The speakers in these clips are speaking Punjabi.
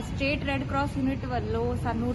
ਸਟੇਟ ਰੈੱਡ ਕਰਾਸ ਯੂਨਿਟ ਵੱਲੋਂ ਸਾਨੂੰ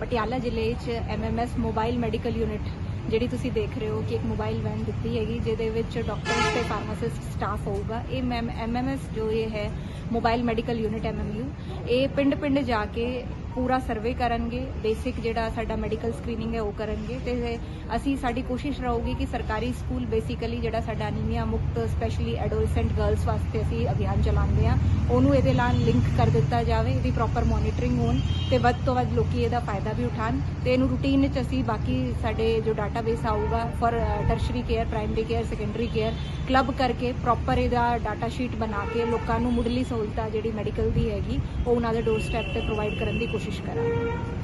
ਪਟਿਆਲਾ ਜ਼ਿਲ੍ਹੇ 'ਚ ਐਮਐਮਐਸ ਮੋਬਾਈਲ ਮੈਡੀਕਲ ਯੂਨਿਟ ਜਿਹੜੀ ਤੁਸੀਂ ਦੇਖ ਰਹੇ ਹੋ ਕਿ ਇੱਕ ਮੋਬਾਈਲ ਵੈਨ ਦਿੱਤੀ ਹੈਗੀ, ਜਿਹਦੇ ਵਿੱਚ ਡਾਕਟਰਸ ਤੇ ਫਾਰਮਾਸਿਸਟ ਸਟਾਫ ਹੋਊਗਾ। ਇਹ ਮੈਮ ਐਮਐਮਐਸ ਜੋ ਇਹ ਹੈ ਮੋਬਾਈਲ ਮੈਡੀਕਲ ਯੂਨਿਟ ਐਮਐਮਯੂ ਇਹ ਪਿੰਡ-ਪਿੰਡ ਜਾ ਕੇ ਪੂਰਾ ਸਰਵੇ ਕਰਨਗੇ ਬੇਸਿਕ ਜਿਹੜਾ ਸਾਡਾ ਮੈਡੀਕਲ ਸਕਰੀਨਿੰਗ ਹੈ ਉਹ ਕਰਨਗੇ ਤੇ ਅਸੀਂ ਸਾਡੀ ਕੋਸ਼ਿਸ਼ ਰਹੂਗੀ ਕਿ ਸਰਕਾਰੀ ਸਕੂਲ ਬੇਸਿਕਲੀ ਜਿਹੜਾ ਸਾਡਾ ਅਨੀਮੀਆ ਮੁਕਤ ਸਪੈਸ਼ਲੀ ਐਡੋਲਸੈਂਟ ਗਰਲਸ ਵਾਸਤੇ ਅਸੀਂ ਅਭਿਆਨ ਚਲਾਉਂਦੇ ਆ ਉਹਨੂੰ ਇਹਦੇ ਨਾਲ ਲਿੰਕ ਕਰ ਦਿੱਤਾ ਜਾਵੇ, ਇਹਦੀ ਪ੍ਰੋਪਰ ਮੋਨੀਟਰਿੰਗ ਹੋਣ ਤੇ ਵੱਧ ਤੋਂ ਵੱਧ ਲੋਕੀ ਇਹਦਾ ਫਾਇਦਾ ਵੀ ਉਠਾਣ ਤੇ ਇਹਨੂੰ ਰੂਟੀਨ ਵਿੱਚ ਅਸੀਂ ਬਾਕੀ ਸਾਡੇ ਜੋ ਡਾਟਾਬੇਸ ਆਊਗਾ for tertiary care primary care secondary care club ਕਰਕੇ ਪ੍ਰੋਪਰ ਇਹਦਾ ਡਾਟਾ ਸ਼ੀਟ ਬਣਾ ਕੇ ਲੋਕਾਂ ਨੂੰ ਮੁੱਢਲੀ ਸਹੂਲਤਾਂ ਜਿਹੜੀ ਮੈਡੀਕਲ ਦੀ ਹੈਗੀ, ਉਹ ਉਹਨਾਂ ਦੇ ਡੋਰ ਸਟੈਪ ਤੇ ਪ੍ਰੋਵਾਈਡ ਕਰਨ ਦੀ ਕੋਸ਼ਿਸ਼ ਕਰਾਂਗੇ।